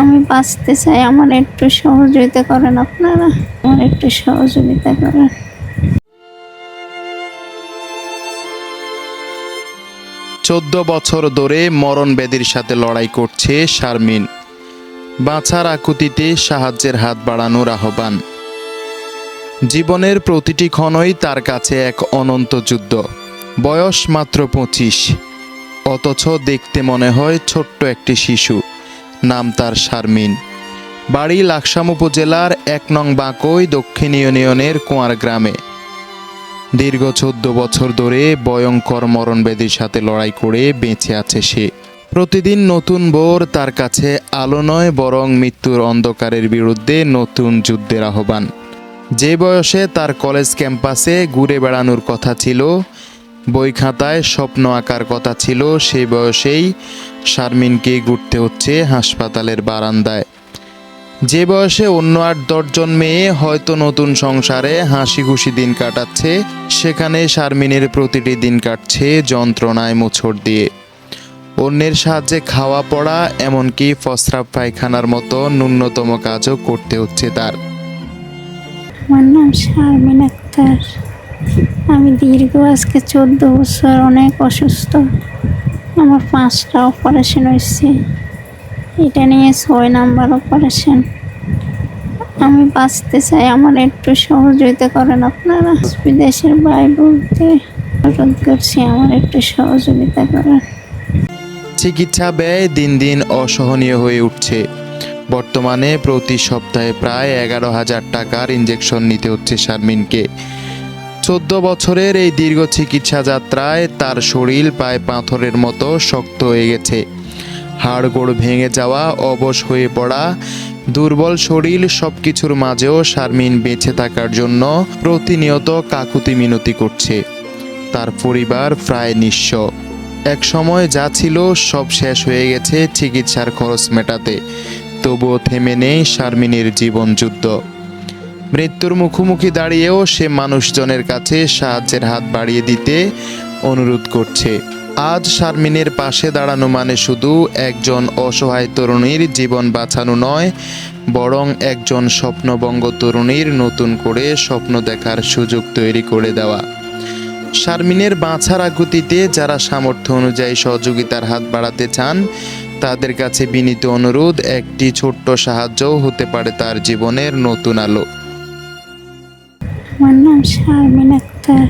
আমি বাঁচতে চাই, আমার একটু সহযোগিতা করেন আপনারা। আমার একটু সহযোগিতা করেন। চোদ্দ বছর ধরে মরণ ব্যাধির সাথে লড়াই করছে শারমিন। বাঁচার আকুতিতে সাহায্যের হাত বাড়ানোর আহ্বান। জীবনের প্রতিটি ক্ষণই তার কাছে এক অনন্ত যুদ্ধ। বয়স মাত্র পঁচিশ। অথচ দেখতে মনে হয় ছোট্ট একটি শিশু। নাম তার শারমিন। বাড়ি লাকসাম উপজেলার এক নং বাঁকই দক্ষিণ ইউনিয়নের কুয়ার গ্রামে। দীর্ঘ চোদ্দ বছর ধরে ভয়ঙ্কর মরণব্যাধির সাথে লড়াই করে বেঁচে আছে সে। প্রতিদিন নতুন বোর তার কাছে আলো নয়, বরং মৃত্যুর অন্ধকারের বিরুদ্ধে নতুন যুদ্ধের আহ্বান। যে বয়সে তার কলেজ ক্যাম্পাসে ঘুরে বেড়ানোর কথা ছিল বই খাতায় স্বপ্ন আঁকার কথা ছিল সেই বয়সেই শারমিনকে ঘুরতে হচ্ছে হাসপাতালের বারান্দায়। যে বয়সে অন্য আট দশজন মেয়ে হয়তো নতুন সংসারে হাসি খুশি দিন কাটাচ্ছে, সেখানে শারমিনের প্রতিটি দিন কাটছে যন্ত্রণায় মোছড় দিয়ে। অন্যের সাহায্যে খাওয়া পড়া, এমনকি ফসরাব পায়খানার মতো ন্যূনতম কাজও করতে হচ্ছে তার। আমার নাম শারমিন আক্তার। আমি দীর্ঘ আজকে চোদ্দ বছর অনেক অসুস্থ। আমার পাঁচটা অপারেশন হয়েছে। এটা নিয়ে ছয় নাম্বার অপারেশন আমি বাঁচতে চাই, আমার একটু সহযোগিতা করেন আপনারা। বিদেশের ভাই বলতে অনুরোধ করছি, আমার একটু সহযোগিতা করেন। চিকিৎসা ব্যয় দিন দিন অসহনীয় হয়ে উঠছে। বর্তমানে প্রতি সপ্তাহে প্রায় এগারো হাজার টাকার ইঞ্জেকশন নিতে হচ্ছে শারমিনকে। চোদ্দ বছরের এই দীর্ঘ চিকিৎসা যাত্রায় তার শরীর প্রায় পাথরের মতো শক্ত হয়ে গেছে। হাড়গোড় ভেঙে যাওয়া, অবশ হয়ে পড়া, দুর্বল শরীর সব কিছুর মাঝেও শারমিন বেঁচে থাকার জন্য প্রতিনিয়ত কাকুতি মিনতি করছে। তার পরিবার প্রায় নিঃস্ব। এক সময় যা ছিল সব শেষ হয়ে গেছে চিকিৎসার খরচ মেটাতে। তবুও থেমে নেই শারমিনের জীবন যুদ্ধ। মৃত্যুর মুখোমুখি দাঁড়িয়েও সে মানুষজনের কাছে সাহায্যের হাত বাড়িয়ে দিতে অনুরোধ করছে। আজ শারমিনের পাশে দাঁড়ানো মানে শুধু একজন অসহায় তরুণীর জীবন বাঁচানো নয়, বরং একজন স্বপ্নবঙ্গ তরুণীর নতুন করে স্বপ্ন দেখার সুযোগ তৈরি করে দেওয়া। শারমিনের বাঁচার আকুতিতে যারা সামর্থ্য অনুযায়ী সহযোগিতার হাত বাড়াতে চান, তাদের কাছে বিনীত অনুরোধ, একটি ছোট্ট সাহায্যও হতে পারে তার জীবনের নতুন আলো। আমার নাম শারমিন আক্তার।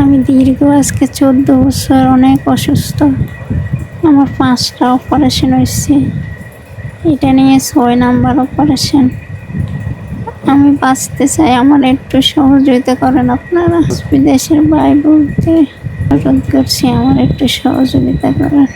আমি দীর্ঘ আজকে চোদ্দ বছর অনেক অসুস্থ। আমার পাঁচটা অপারেশন হয়েছে। এটা নিয়ে ছয় নাম্বার অপারেশন আমি বাঁচতে চাই, আমার একটু সহযোগিতা করেন আপনারা। বিদেশের ভাই বলতে অনুরোধ করছি আমার একটু সহযোগিতা করেন।